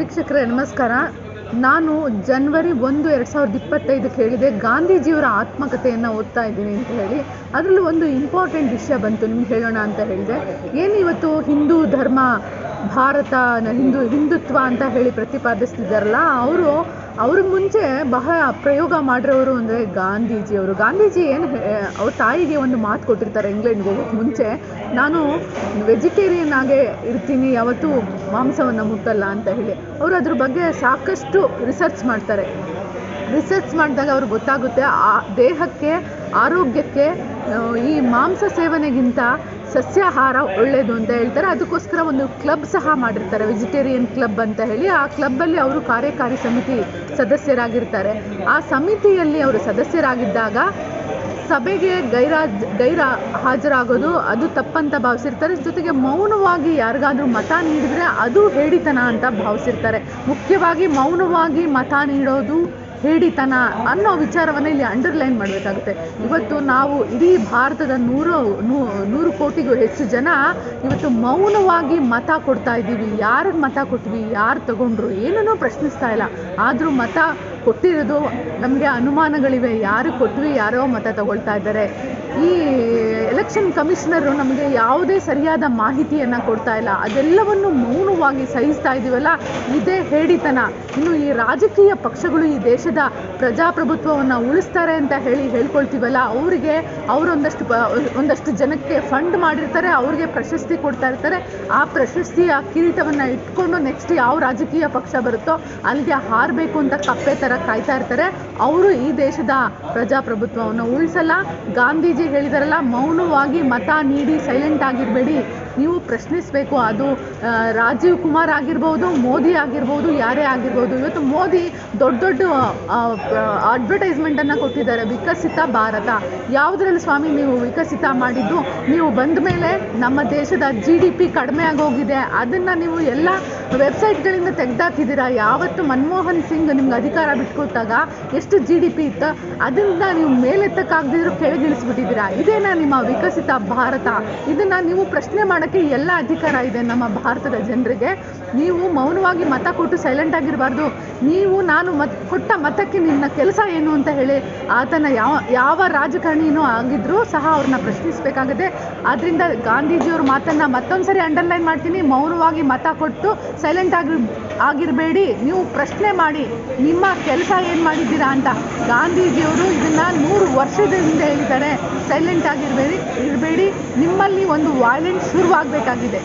ವೀಕ್ಷಕರೇ, ನಮಸ್ಕಾರ. ನಾನು ಜನ್ವರಿ ಒಂದು, ಎರಡು ಸಾವಿರದ ಇಪ್ಪತ್ತೈದಕ್ಕೆ ಹೇಳಿದೆ, ಗಾಂಧೀಜಿಯವರ ಆತ್ಮಕಥೆಯನ್ನು ಓದ್ತಾ ಇದ್ದೀನಿ ಅಂತ ಹೇಳಿ. ಅದರಲ್ಲೂ ಒಂದು ಇಂಪಾರ್ಟೆಂಟ್ ವಿಷಯ ಬಂತು, ನಿಮ್ಗೆ ಹೇಳೋಣ ಅಂತ ಹೇಳಿದೆ. ಏನು ಇವತ್ತು ಹಿಂದೂ ಧರ್ಮ ಭಾರತ ಹಿಂದು ಹಿಂದೂ, ಹಿಂದುತ್ವ ಅಂತ ಹೇಳಿ ಪ್ರತಿಪಾದಿಸ್ತಿದ್ದಾರಲ್ಲ, ಅವರು, ಅವ್ರ ಮುಂಚೆ ಬಹಳ ಪ್ರಯೋಗ ಮಾಡಿರೋರು ಅಂದರೆ ಗಾಂಧೀಜಿಯವರು ಗಾಂಧೀಜಿ ಏನು ಅವ್ರ ತಾಯಿಗೆ ಒಂದು ಮಾತು ಕೊಟ್ಟಿರ್ತಾರೆ ಇಂಗ್ಲೆಂಡ್ಗೆ ಹೋಗೋಕ್ಕೆ ಮುಂಚೆ, ನಾನು ವೆಜಿಟೇರಿಯನ್ ಆಗೇ ಇರ್ತೀನಿ, ಯಾವತ್ತೂ ಮಾಂಸವನ್ನು ಮುಟ್ಟಲ್ಲ ಅಂತ ಹೇಳಿ. ಅವರು ಅದ್ರ ಬಗ್ಗೆ ಸಾಕಷ್ಟು ರಿಸರ್ಚ್ ಮಾಡ್ತಾರೆ. ರಿಸರ್ಚ್ ಮಾಡಿದಾಗ ಅವ್ರಿಗೆ ಗೊತ್ತಾಗುತ್ತೆ, ಆ ದೇಹಕ್ಕೆ, ಆರೋಗ್ಯಕ್ಕೆ ಈ ಮಾಂಸ ಸೇವನೆಗಿಂತ ಸಸ್ಯಾಹಾರ ಒಳ್ಳೆಯದು ಅಂತ ಹೇಳ್ತಾರೆ. ಅದಕ್ಕೋಸ್ಕರ ಒಂದು ಕ್ಲಬ್ ಸಹ ಮಾಡಿರ್ತಾರೆ. ವೆಜಿಟೇರಿಯನ್ ಕ್ಲಬ್ ಅಂತ ಹೇಳಿ ಆ ಕ್ಲಬ್ಬಲ್ಲಿ ಅವರು ಕಾರ್ಯಕಾರಿ ಸಮಿತಿ ಸದಸ್ಯರಾಗಿರ್ತಾರೆ. ಆ ಸಮಿತಿಯಲ್ಲಿ ಅವರು ಸದಸ್ಯರಾಗಿದ್ದಾಗ ಸಭೆಗೆ ಗೈರಾಜ್ ಗೈರ ಹಾಜರಾಗೋದು ಅದು ತಪ್ಪಂತ ಭಾವಿಸಿರ್ತಾರೆ. ಜೊತೆಗೆ ಮೌನವಾಗಿ ಯಾರಿಗಾದರೂ ಮತ ನೀಡಿದರೆ ಅದು ಹೇಡಿತನ ಅಂತ ಭಾವಿಸಿರ್ತಾರೆ. ಮುಖ್ಯವಾಗಿ ಮೌನವಾಗಿ ಮತ ನೀಡೋದು ಹೇಡಿತನ ಅನ್ನೋ ವಿಚಾರವನ್ನು ಇಲ್ಲಿ ಅಂಡರ್ಲೈನ್ ಮಾಡಬೇಕಾಗುತ್ತೆ. ಇವತ್ತು ನಾವು ಇಡೀ ಭಾರತದ ನೂರು ನೂರು ಕೋಟಿಗೂ ಹೆಚ್ಚು ಜನ ಇವತ್ತು ಮೌನವಾಗಿ ಮತ ಕೊಡ್ತಾ ಇದ್ದೀವಿ. ಮತ ಕೊಟ್ವಿ, ಯಾರು ತಗೊಂಡ್ರು, ಏನನ್ನೂ ಪ್ರಶ್ನಿಸ್ತಾ ಇಲ್ಲ. ಆದರೂ ಮತ ಕೊಟ್ಟಿರೋದು ನಮಗೆ ಅನುಮಾನಗಳಿವೆ. ಯಾರು ಕೊಟ್ವಿ, ಯಾರೋ ಮತ ತಗೊಳ್ತಾ ಇದ್ದಾರೆ. ಈ ಎಲೆಕ್ಷನ್ ಕಮಿಷನರು ನಮಗೆ ಯಾವುದೇ ಸರಿಯಾದ ಮಾಹಿತಿಯನ್ನು ಕೊಡ್ತಾ ಇಲ್ಲ. ಅದೆಲ್ಲವನ್ನು ಮೌನವಾಗಿ ಸಹಿಸ್ತಾ ಇದ್ದೀವಲ್ಲ ಇದೇ ಹೇಡಿತನ ಇನ್ನು ಈ ರಾಜಕೀಯ ಪಕ್ಷಗಳು ಈ ದೇಶದ ಪ್ರಜಾಪ್ರಭುತ್ವವನ್ನು ಉಳಿಸ್ತಾರೆ ಅಂತ ಹೇಳಿ ಹೇಳ್ಕೊಳ್ತೀವಲ್ಲ, ಅವರಿಗೆ ಅವರೊಂದಷ್ಟು ಪ, ಒಂದಷ್ಟು ಜನಕ್ಕೆ ಫಂಡ್ ಮಾಡಿರ್ತಾರೆ, ಅವ್ರಿಗೆ ಪ್ರಶಸ್ತಿ ಕೊಡ್ತಾ ಇರ್ತಾರೆ. ಆ ಪ್ರಶಸ್ತಿಯ ಕಿರೀಟವನ್ನು ಇಟ್ಕೊಂಡು ನೆಕ್ಸ್ಟ್ ಯಾವ ರಾಜಕೀಯ ಪಕ್ಷ ಬರುತ್ತೋ ಅಲ್ಲಿಗೆ ಹಾರಬೇಕು ಅಂತ ಕಪ್ಪೆ ಥರ ಕಾಯ್ತಾ ಇರ್ತಾರೆ. ಅವರು ಈ ದೇಶದ ಪ್ರಜಾಪ್ರಭುತ್ವವನ್ನು ಉಳಿಸಲ್ಲ. ಗಾಂಧೀಜಿ ಹೇಳಿದಾರಲ್ಲ, ಮೌನವಾಗಿ ಮತ ನೀಡಿ ಸೈಲೆಂಟ್ ಆಗಿರಬೇಡಿ. ನೀವು ಪ್ರಶ್ನಿಸಬೇಕು, ಅದು ರಾಜೀವ್ ಕುಮಾರ್ ಆಗಿರ್ಬೋದು, ಮೋದಿ ಆಗಿರ್ಬೋದು, ಯಾರೇ ಆಗಿರ್ಬೋದು. ಇವತ್ತು ಮೋದಿ ದೊಡ್ಡ ದೊಡ್ಡ ಅಡ್ವರ್ಟೈಸ್ಮೆಂಟನ್ನು ಕೊಟ್ಟಿದ್ದಾರೆ ವಿಕಸಿತ ಭಾರತ. ಯಾವುದ್ರಲ್ಲಿ ಸ್ವಾಮಿ ನೀವು ವಿಕಸಿತ ಮಾಡಿದ್ದು? ನೀವು ಬಂದ ಮೇಲೆ ನಮ್ಮ ದೇಶದ ಜಿ ಡಿ ಪಿ ಕಡಿಮೆ ಆಗೋಗಿದೆ. ಅದನ್ನು ನೀವು ಎಲ್ಲ ವೆಬ್ಸೈಟ್ಗಳಿಂದ ತೆಗೆದಾಕಿದ್ದೀರಾ? ಯಾವತ್ತು ಮನಮೋಹನ್ ಸಿಂಗ್ ನಿಮ್ಗೆ ಅಧಿಕಾರ ಬಿಟ್ಕೊಟ್ಟಾಗ ಎಷ್ಟು ಜಿ ಡಿ ಪಿ ಇತ್ತು? ಅದರಿಂದ ನೀವು ಮೇಲೆತ್ತಕ್ಕಾಗದಿದ್ರು ಕೆಳಗಿಳಿಸ್ಬಿಟ್ಟಿದ್ದೀರಾ ಇದೇನಾ ನಿಮ್ಮ ವಿಕಸಿತ ಭಾರತ? ಇದನ್ನು ನೀವು ಪ್ರಶ್ನೆ ಮಾಡೋಕ್ಕೆ ಎಲ್ಲ ಅಧಿಕಾರ ಇದೆ ನಮ್ಮ ಭಾರತದ ಜನರಿಗೆ. ನೀವು ಮೌನವಾಗಿ ಮತ ಕೊಟ್ಟು ಸೈಲೆಂಟ್ ಆಗಿರಬಾರ್ದು. ನೀವು, ನಾನು ಮತ್, ಕೊಟ್ಟ ಮತಕ್ಕೆ ನಿನ್ನ ಕೆಲಸ ಏನು ಅಂತ ಹೇಳಿ ಆತನ ಯಾವ ಯಾವ ರಾಜಕಾರಣಿನೂ ಆಗಿದ್ರೂ ಸಹ ಅವ್ರನ್ನ ಪ್ರಶ್ನಿಸಬೇಕಾಗುತ್ತೆ ಆದ್ದರಿಂದ ಗಾಂಧೀಜಿಯವ್ರ ಮಾತನ್ನು ಮತ್ತೊಂದು ಸರಿ ಅಂಡರ್ಲೈನ್ ಮಾಡ್ತೀನಿ. ಮೌನವಾಗಿ ಮತ ಕೊಟ್ಟು ಸೈಲೆಂಟ್ ಆಗಿ ಆಗಿರಬೇಡಿ. ನೀವು ಪ್ರಶ್ನೆ ಮಾಡಿ, ನಿಮ್ಮ ಕೆಲಸ ಏನು ಮಾಡಿದ್ದೀರಾ ಅಂತ. ಗಾಂಧೀಜಿಯವರು ಇದನ್ನು ನೂರು ವರ್ಷದ ಹಿಂದೆ ಹೇಳಿದ್ದಾರೆ. ಸೈಲೆಂಟ್ ಆಗಿರಬೇಡಿ, ಇರಬೇಡಿ. ನಿಮ್ಮಲ್ಲಿ ಒಂದು ವಾಯ್ಲೆನ್ಸ್ ಶುರುವಾಗಬೇಕಾಗಿದೆ.